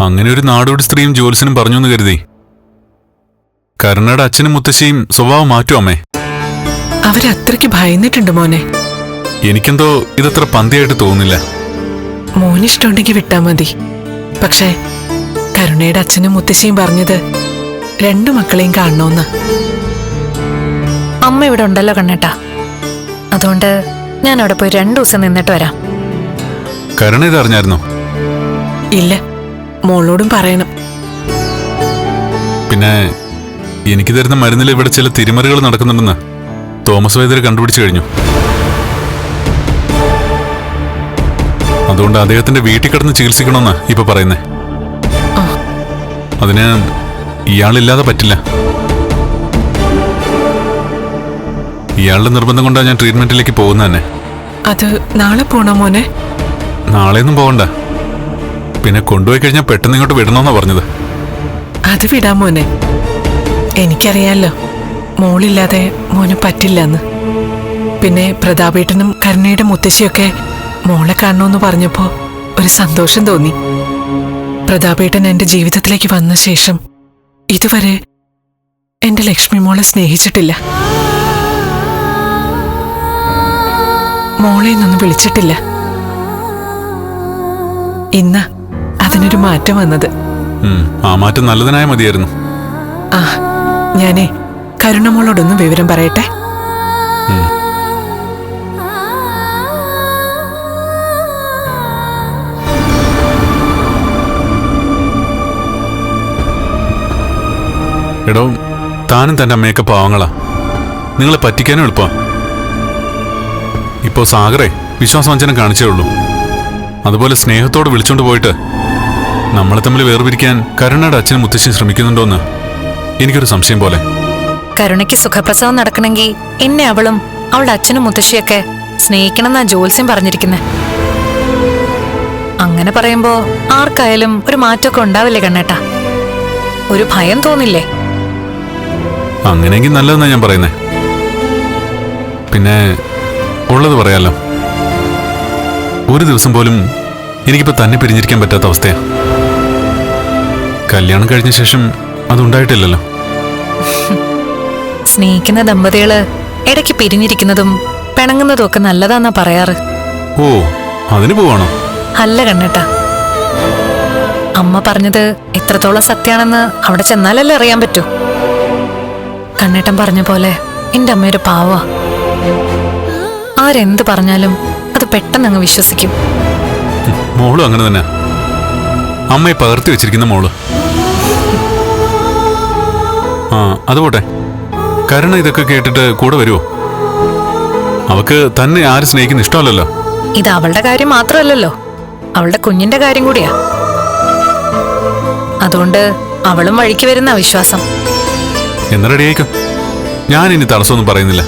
അങ്ങനെ ഒരു നാടോടി സ്ത്രീയും ജോലിസിനും പറഞ്ഞു എന്ന് കരുതി. കരുണയുടെ അച്ഛനും മുത്തശ്ശിയും സ്വഭാവം മാറ്റും അമ്മേ. അവരത്രയ്ക്ക് ഭയന്നിട്ടുണ്ട് മോനെ. എനിക്കെന്തോ ഇതത്ര പന്തിയായിട്ട് തോന്നുന്നില്ല. മോനിഷ്ടമുണ്ടെങ്കിൽ വിട്ടാ മതി. പക്ഷേ കരുണയുടെ അച്ഛനും മുത്തശ്ശിയും പറഞ്ഞത് രണ്ടു മക്കളെയും കാണണമെന്ന് അമ്മ ഇവിടെ ഉണ്ടല്ലോ കണ്ണേട്ടാ. അതുകൊണ്ട് ഞാൻ അവിടെ പോയി രണ്ടു ദിവസം നിന്നിട്ട് വരാം. കരുണ ഇതറിഞ്ഞായിരുന്നോ ഇല്ല. മോളോടും പറയണം. പിന്നെ എനിക്ക് തരുന്ന മരുന്നിൽ ഇവിടെ ചില തിരിമറികൾ നടക്കുന്നുണ്ടെന്ന് തോമസ് വൈദ്യർ കണ്ടുപിടിച്ചു കഴിഞ്ഞു. അതുകൊണ്ട് അദ്ദേഹത്തിന്റെ വീട്ടിൽ കിടന്ന് ചികിത്സിക്കണമെന്നാ ഇപ്പൊ പറയുന്നേ. അതിന് ഇയാളില്ലാതെ പറ്റില്ല. ഇയാളുടെ നിർബന്ധം കൊണ്ടാണ് ഞാൻ ട്രീറ്റ്മെന്റിലേക്ക് പോകുന്ന തന്നെ അത് നാളെ പോണോ മോനെ? നാളെയൊന്നും പോകണ്ട. പിന്നെ കൊണ്ടുപോയി കഴിഞ്ഞാൽ പെട്ടെന്ന് ഇങ്ങോട്ട് വിടണമെന്നാ പറഞ്ഞത്. അത് വിടാം മോനെ. എനിക്കറിയാലോ മോളില്ലാതെ മോന് പറ്റില്ലെന്ന്. പിന്നെ പ്രതാപേട്ടനും കരുണയുടെ മുത്തശ്ശിയൊക്കെ മോളെ കാണണമെന്ന് പറഞ്ഞപ്പോ ഒരു സന്തോഷം തോന്നി. പ്രതാപേട്ടൻ എന്റെ ജീവിതത്തിലേക്ക് വന്ന ശേഷം ഇതുവരെ എന്റെ ലക്ഷ്മി മോളെ സ്നേഹിച്ചിട്ടില്ല. മോളെ എന്നൊന്നും വിളിച്ചിട്ടില്ല. ഇന്ന് അതിനൊരു മാറ്റം വന്നത്. ആ മാറ്റം നല്ലതിനായ മതിയായിരുന്നു. ആ ഞാനേ കരുണമോളോടൊന്ന് വിവരം പറയട്ടെ? എടോ താനും തന്റെ അമ്മയൊക്കെ പാവങ്ങളാ. നിങ്ങളെ പറ്റിക്കാനും എളുപ്പമാ ഇപ്പോ സാഗറെ വിശ്വാസവഞ്ചനം കാണിച്ചേ ഉള്ളൂ. അതുപോലെ സ്നേഹത്തോട് വിളിച്ചോണ്ട് പോയിട്ട് നമ്മളെ തമ്മിൽ വേർപിരിക്കാൻ കരുണയുടെ അച്ഛനും മുത്തശ്ശിയും ശ്രമിക്കുന്നുണ്ടോന്ന്? എനിക്കൊരു സംശയം പോലെ. കരുണയ്ക്ക് സുഖപ്രസവം നടക്കണമെങ്കിൽ എന്നെ അവളും അവളുടെ അച്ഛനും മുത്തശ്ശിയൊക്കെ സ്നേഹിക്കണമെന്നാ ജോത്സ്യം പറഞ്ഞിരിക്കുന്നത് അങ്ങനെ പറയുമ്പോ ആർക്കായാലും ഒരു മാറ്റമൊക്കെ ഉണ്ടാവില്ലേ കണ്ണേട്ടാ? ഒരു ഭയം തോന്നില്ലേ? അങ്ങനെയെങ്കിൽ നല്ലതെന്നാ ഞാൻ പറയുന്നേ. പിന്നെ ഉള്ളത് പറയാലോ. ഒരു ദിവസം പോലും എനിക്കിപ്പോ തന്നെ പിരിഞ്ഞിരിക്കാൻ പറ്റാത്ത അവസ്ഥയാ. കല്യാണം കഴിഞ്ഞ ശേഷം അതുണ്ടായിട്ടില്ലല്ലോ. സ്നേഹിക്കുന്ന ദമ്പതികൾ ഇടയ്ക്ക് പിരിഞ്ഞിരിക്കുന്നതും പിണങ്ങുന്നതും ഒക്കെ നല്ലതാന്നാ പറയാറ്. ഓ അതിന് പോവാണോ? അല്ല കണ്ണേട്ടാ. അമ്മ പറഞ്ഞത് എത്രത്തോളം സത്യാണെന്ന് അവിടെ ചെന്നാലല്ലേ അറിയാൻ പറ്റൂ. കണ്ണേട്ടൻ പറഞ്ഞ പോലെ എന്റെ അമ്മയൊരു പാവ. ആരെന്ത് പറഞ്ഞാലും അത് പെട്ടെന്ന് അങ്ങ് വിശ്വസിക്കും. മോളും അങ്ങനെ തന്നെ അമ്മയെ പകർത്തി വെച്ചിരിക്കുന്ന മോൾ. ആ അതുപോട്ടെ കരുണ ഇതൊക്കെ കേട്ടിട്ട് കൂടെ വരുമോ അവക്ക് തന്നെ ആര് സ്നേഹിക്കുന്ന ഇഷ്ടമല്ലല്ലോ. ഇത് അവളുടെ കാര്യം മാത്രമല്ലല്ലോ. അവളുടെ കുഞ്ഞിന്റെ കാര്യം കൂടിയാ. അതുകൊണ്ട് അവളും വഴിക്ക് വരുന്ന വിശ്വാസം. എന്നാ റെഡിയായിക്കോ ഞാൻ ഇനി തടസ്സമൊന്നും പറയുന്നില്ല.